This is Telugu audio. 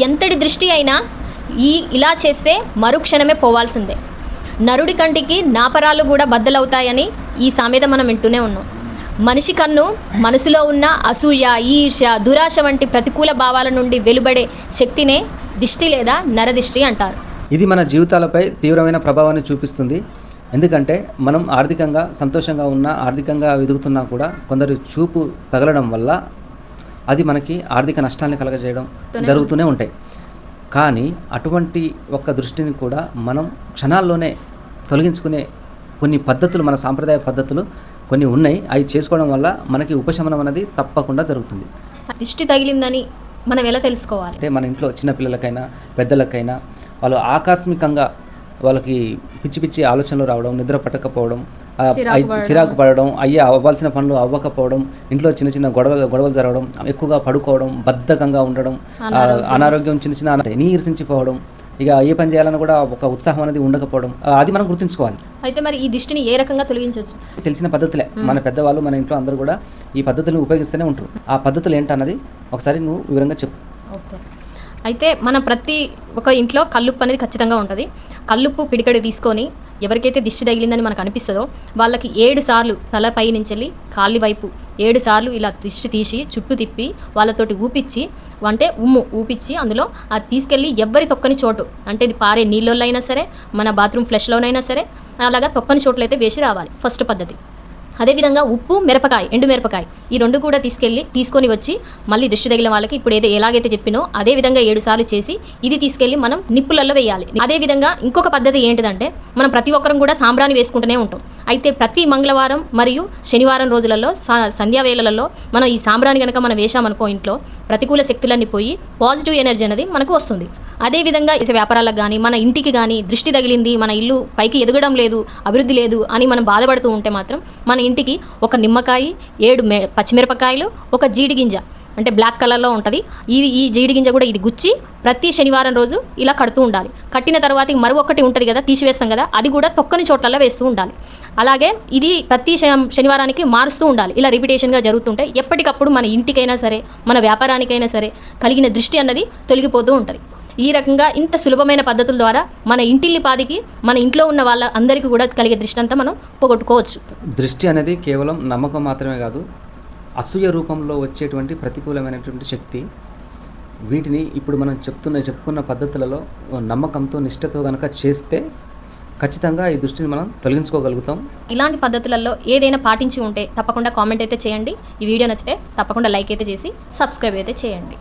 ఎంతటి దృష్టి అయినా ఈ ఇలా చేస్తే మరుక్షణమే పోవాల్సిందే. నరుడి కంటికి నాపరాలు కూడా బద్దలవుతాయని ఈ సామెత మనం వింటూనే ఉన్నాం. మనిషి కన్ను మనసులో ఉన్న అసూయ ఈర్ష్య దురాశ వంటి ప్రతికూల భావాల నుండి వెలువడే శక్తినే దిష్టి లేదా నరదిష్టి అంటారు. ఇది మన జీవితాలపై తీవ్రమైన ప్రభావాన్ని చూపిస్తుంది. ఎందుకంటే మనం ఆర్థికంగా సంతోషంగా ఉన్నా ఆర్థికంగా వెతుకుతున్నా కూడా కొందరు చూపు తగలడం వల్ల అది మనకి ఆర్థిక నష్టాన్ని కలగజేయడం జరుగుతూనే ఉంటాయి. కానీ అటువంటి ఒక్క దృష్టిని కూడా మనం క్షణాల్లోనే తొలగించుకునే కొన్ని పద్ధతులు మన సాంప్రదాయ పద్ధతులు కొన్ని ఉన్నాయి. అవి చేసుకోవడం వల్ల మనకి ఉపశమనం అనేది తప్పకుండా జరుగుతుంది. దిష్టి తగిలిందని మనం ఎలా తెలుసుకోవాలి? అంటే మన ఇంట్లో చిన్న పిల్లలకైనా పెద్దలకైనా వాళ్ళు ఆకస్మికంగా వాళ్ళకి పిచ్చి పిచ్చి ఆలోచనలు రావడం నిద్ర పట్టకపోవడం చిరాకు పడడం. అయ్యే అవ్వాల్సిన పనులు అవ్వకపోవడం ఇంట్లో చిన్న చిన్న గొడవలు గొడవలు జరగడం ఎక్కువగా పడుకోవడం బద్ధకంగా ఉండడం అనారోగ్యం. చిన్న చిన్న నీరసించిపోవడం ఇక ఏ పని చేయాలని కూడా ఒక ఉత్సాహం అనేది ఉండకపోవడం అది మనం గుర్తుంచుకోవాలి. అయితే మరి ఈ దిష్టిని ఏ రకంగా తొలగించవచ్చు? తెలిసిన పద్ధతులే. మన పెద్దవాళ్ళు మన ఇంట్లో అందరూ కూడా ఈ పద్ధతులను ఉపయోగిస్తూనే ఉంటారు. ఆ పద్ధతులు ఏంటన్నది ఒకసారి నువ్వు వివరంగా చెప్పు. ఓకే. అయితే మన ప్రతి ఒక ఇంట్లో కల్లుప్పు అనేది ఖచ్చితంగా ఉంటుంది. కల్లుప్పు పిడికడి తీసుకొని ఎవరికైతే దిష్టి తగిలిందని మనకు అనిపిస్తుందో వాళ్ళకి ఏడు సార్లు తలపై నుంచి వెళ్ళి కాలి వైపు ఏడు సార్లు ఇలా దిష్టి తీసి చుట్టూ తిప్పి వాళ్ళతోటి ఊపిచ్చి అంటే ఉమ్ము ఊపిచ్చి అందులో అది తీసుకెళ్ళి ఎవ్వరి తొక్కని చోటు అంటే పారే నీళ్ళల్లో అయినా సరే మన బాత్రూమ్ ఫ్లష్లోనైనా సరే అలాగా తొక్కని చోట్లయితే వేసి రావాలి. ఫస్ట్ పద్ధతి. అదేవిధంగా ఉప్పు మిరపకాయ ఎండు మిరపకాయ ఈ రెండు కూడా తీసుకెళ్ళి తీసుకొని వచ్చి మళ్ళీ దృష్టి తగిలిన వాళ్ళకి ఇప్పుడు ఏదో ఎలాగైతే చెప్పినో అదే విధంగా ఏడు సార్లు చేసి ఇది తీసుకెళ్ళి మనం నిప్పులలో వేయాలి. అదే విధంగా ఇంకొక పద్ధతి ఏంటిదంటే మనం ప్రతి ఒక్కరం కూడా సాంబ్రాణి వేసుకుంటూనే ఉంటాం. అయితే ప్రతి మంగళవారం మరియు శనివారం రోజులలో సా- సంధ్యా వేళలలో మనం ఈ సాంబ్రాణి కనుక మనం వేసామనుకో ఇంట్లో ప్రతికూల శక్తులన్నీ పోయి పాజిటివ్ ఎనర్జీ అనేది మనకు వస్తుంది. అదేవిధంగా చేసే వ్యాపారాలకు కానీ మన ఇంటికి కానీ దృష్టి తగిలింది మన ఇల్లు పైకి ఎదగడం లేదు అభివృద్ధి లేదు అని మనం బాధపడుతూ ఉంటే మాత్రం మన ఇంటికి ఒక నిమ్మకాయ ఏడు మే పచ్చిమిరపకాయలు ఒక జీడి గింజ అంటే బ్లాక్ కలర్లో ఉంటుంది. ఇది ఈ జీడి గింజ కూడా ఇది గుచ్చి ప్రతి శనివారం రోజు ఇలా కడుతూ ఉండాలి. కట్టిన తర్వాత మరో ఒకటి ఉంటుంది కదా తీసివేస్తాం కదా అది కూడా తొక్కని చోట్లలో వేస్తూ ఉండాలి. అలాగే ఇది ప్రతి శ- శనివారానికి మారుస్తూ ఉండాలి. ఇలా రిపిటేషన్గా జరుగుతుంటే ఎప్పటికప్పుడు మన ఇంటికైనా సరే మన వ్యాపారానికైనా సరే కలిగిన దృష్టి అన్నది తొలగిపోతూ ఉంటుంది. ఈ రకంగా ఇంత సులభమైన పద్ధతుల ద్వారా మన ఇంటిల్లి పాదికి మన ఇంట్లో ఉన్న వాళ్ళ అందరికీ కూడా కలిగే దృష్టి అంతా మనం పోగొట్టుకోవచ్చు. దృష్టి అనేది కేవలం నమ్మకం మాత్రమే కాదు అసూయ రూపంలో వచ్చేటువంటి ప్రతికూలమైనటువంటి శక్తి. వీటిని ఇప్పుడు మనం చెప్తున్న చెప్పుకున్న పద్ధతులలో నమ్మకంతో నిష్ఠతో కనుక చేస్తే ఖచ్చితంగా ఈ దృష్టిని మనం తొలగించుకోగలుగుతాం. ఇలాంటి పద్ధతులలో ఏదైనా పాటించి ఉంటే తప్పకుండా కామెంట్ అయితే చేయండి. ఈ వీడియో నచ్చితే తప్పకుండా లైక్ అయితే చేసి సబ్స్క్రైబ్ అయితే చేయండి.